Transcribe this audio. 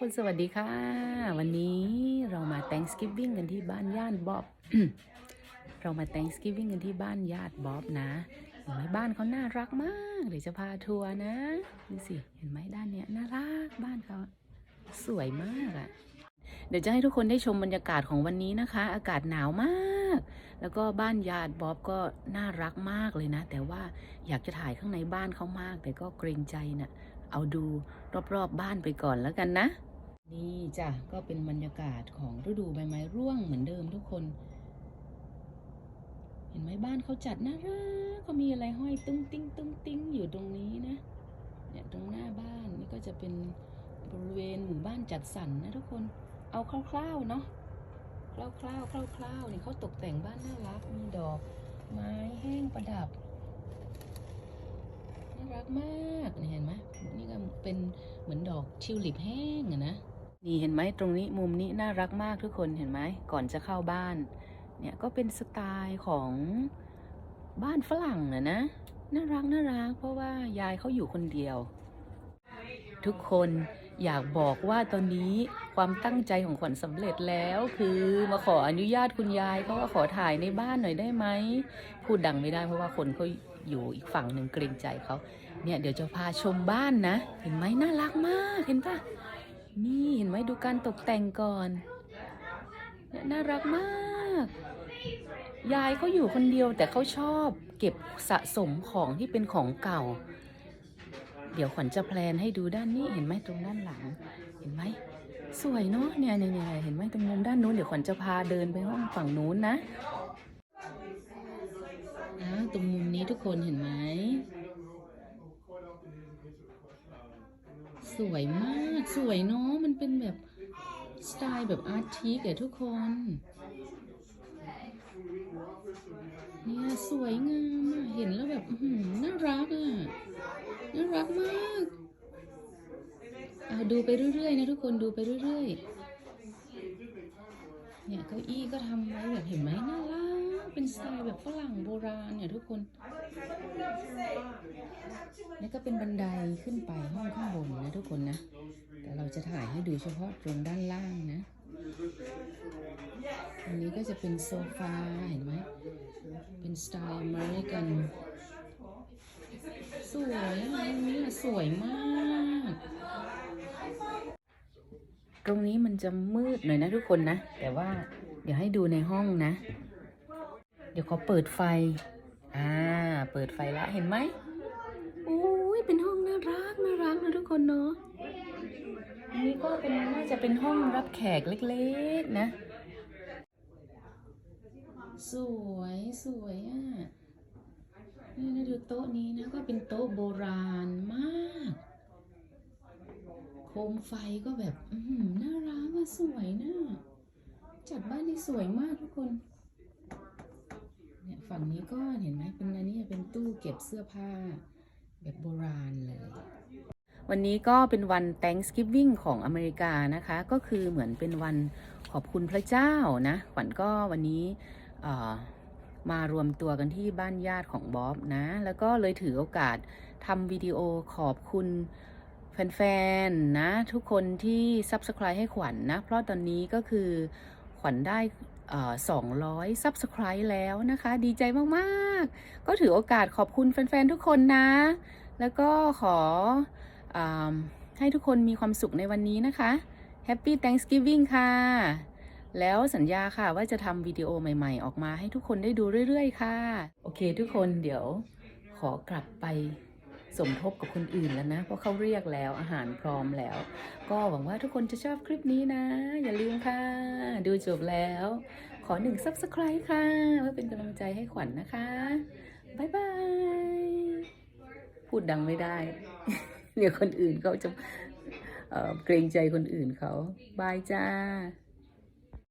คนสวัสดีค่ะ วันนี้เรามา Thanksgiving กันที่บ้านญาติบ๊อบ เรามา Thanksgiving กันที่บ้านญาติบ๊อบนะเห็นไหมบ้านเขาน่ารักมากเดี๋ยวจะพาทัวร์นะดูสิเห็นไหมด้านเนี้ยน่ารักบ้านเขาสวยมากอะ่ะเดี๋ยวจะให้ทุกคนได้ชมบรรยากาศของวันนี้นะคะ อากาศหนาวมาก แล้วก็บ้านญาติบ๊อบก็น่ารักมากเลยนะ แต่ว่าอยากจะถ่ายข้างในบ้านเขามาก แต่ก็เกรงใจน่ะเอาดูรอบๆบบ้านไปก่อนแล้วกันนะ นี่จ้ะก็เป็นบรรยากาศของฤดูใบไม้ร่วงเหมือนเดิมทุกคน เห็นไหมบ้านเขาจัดน่ารักเขามีอะไรห้อยตุ้งติ้งตุ้งติ้งอยู่ตรงนี้นะเนี่ยตรงหน้าบ้านนี่ก็จะเป็นบริเวณหมู่บ้านจัดสรรนะทุกคนเอาคร่าวๆเนาะคร่าวๆคร่าวๆนี่เขาตกแต่งบ้านน่ารักมีดอกไม้แห้งประดับน่ารักมากเห็นไหมนี่ก็เป็นเหมือนดอกทิวลิปแห้งอะนะ นี่เห็นไหมตรงนี้มุมนี้น่ารักมากทุกคนเห็นไหมก่อนจะเข้าบ้าน เนี่ยก็เป็นสไตล์ของบ้านฝรั่งอะนะน่ารักน่ารักเพราะว่ายายเขาอยู่คนเดียว ทุกคนอยากบอกว่าตอนนี้ความตั้งใจของขวัญสำเร็จแล้วคือมาขออนุญาตคุณยายเขาว่าขอถ่ายในบ้านหน่อยได้ไหมพูดดังไม่ได้เพราะว่าคนเขาอยู่อีกฝั่งหนึ่งเกรงใจเขาเนี่ยเดี๋ยวจะพาชมบ้านนะ เห็นไหมน่ารักมากเห็นปะ นี่เห็นไหมดูการตกแต่งก่อนเนี่ยน่ารักมาก ยายเขาอยู่คนเดียวแต่เขาชอบเก็บสะสมของที่เป็นของเก่า เดี๋ยวขวัญจะแพลนให้ดูด้านนี้เห็นไหมตรงด้านหลัง เห็นไหมสวยเนาะเนี่ยเนี่ยเนี่ยเห็นไหมตรงมุมด้านนู้นเดี๋ยวขวัญจะพาเดินไปห้องฝั่งนู้นนะตรงมุมนี้ทุกคนเห็นไหม สวยมากสวยเนาะมันเป็นแบบ สไตล์แบบอาร์ติสอะทุกคน เนี่ยสวยงามอะเห็นแล้วแบบน่ารักอะน่ารักมากเอาดูไปเรื่อยๆนะทุกคนดูไปเรื่อยๆ เนี่ยเก้าอี้ก็ทำไว้แบบเห็นไหมน่ารักเป็นสไตล์แบบฝรั่งโบราณเนี่ยทุกคน นี่ก็เป็นบันไดขึ้นไปห้องข้างบนนะทุกคนนะ แต่เราจะถ่ายให้ดูเฉพาะตรงด้านล่างนะอันนี้ก็จะเป็นโซฟาเห็นไหม เป็นสไตล์อเมริกัน สวยอะตรงนี้สวยมาก ตรงนี้มันจะมืดหน่อยนะทุกคนนะ แต่ว่าเดี๋ยวให้ดูในห้องนะ เดี๋ยวขอเปิดไฟ อ่า เปิดไฟละเห็นไหม นะทุกคนเนาะอันนี้ก็เป็นน่าจะเป็นห้องรับแขกเล็กๆนะ สวยสวยอะนี่นะดูโต๊ะนี้นะก็เป็นโต๊ะโบราณมาก โคมไฟก็แบบอือหือน่ารักอะสวยนะจัดบ้านได้สวยมากทุกคนเนี่ยฝั่งนี้ก็เห็นไหมเป็นอันนี้เป็นตู้เก็บเสื้อผ้าแบบโบราณเลย วันนี้ก็เป็นวัน Thanksgiving ของอเมริกานะคะ ก็คือเหมือนเป็นวันขอบคุณพระเจ้านะขวัญก็วันนี้มารวมตัวกันที่บ้านญาติของบ๊อบนะ แล้วก็เลยถือโอกาสทำวิดีโอขอบคุณแฟนๆนะทุกคนที่ Subscribe ให้ขวัญนะเพราะตอนนี้ก็คือขวัญได้เอ่อ200 Subscribe แล้วนะคะ ดีใจมาก ๆ ก็ถือโอกาสขอบคุณแฟน ๆ ทุกคนนะ แล้วก็ขอ ให้ทุกคนมีความสุขในวันนี้นะคะ Happy Thanksgiving ค่ะ แล้วสัญญาค่ะว่าจะทำวิดีโอใหม่ๆ ออกมาให้ทุกคนได้ดูเรื่อยๆ ค่ะ โอเคทุกคนเดี๋ยวขอกลับไปสมทบกับคนอื่นแล้วนะ เพราะเขาเรียกแล้วอาหารพร้อมแล้ว ก็หวังว่าทุกคนจะชอบคลิปนี้นะ อย่าลืมค่ะ ดูจบแล้ว ขอหนึ่ง Subscribe ค่ะเพื่อเป็นกำลังใจให้ขวัญนนะคะ บ๊ายบาย พูดดังไม่ได้ เดี๋ยวคนอื่นเขาจะเอ่อเกรงใจคนอื่นเขาบายจ้า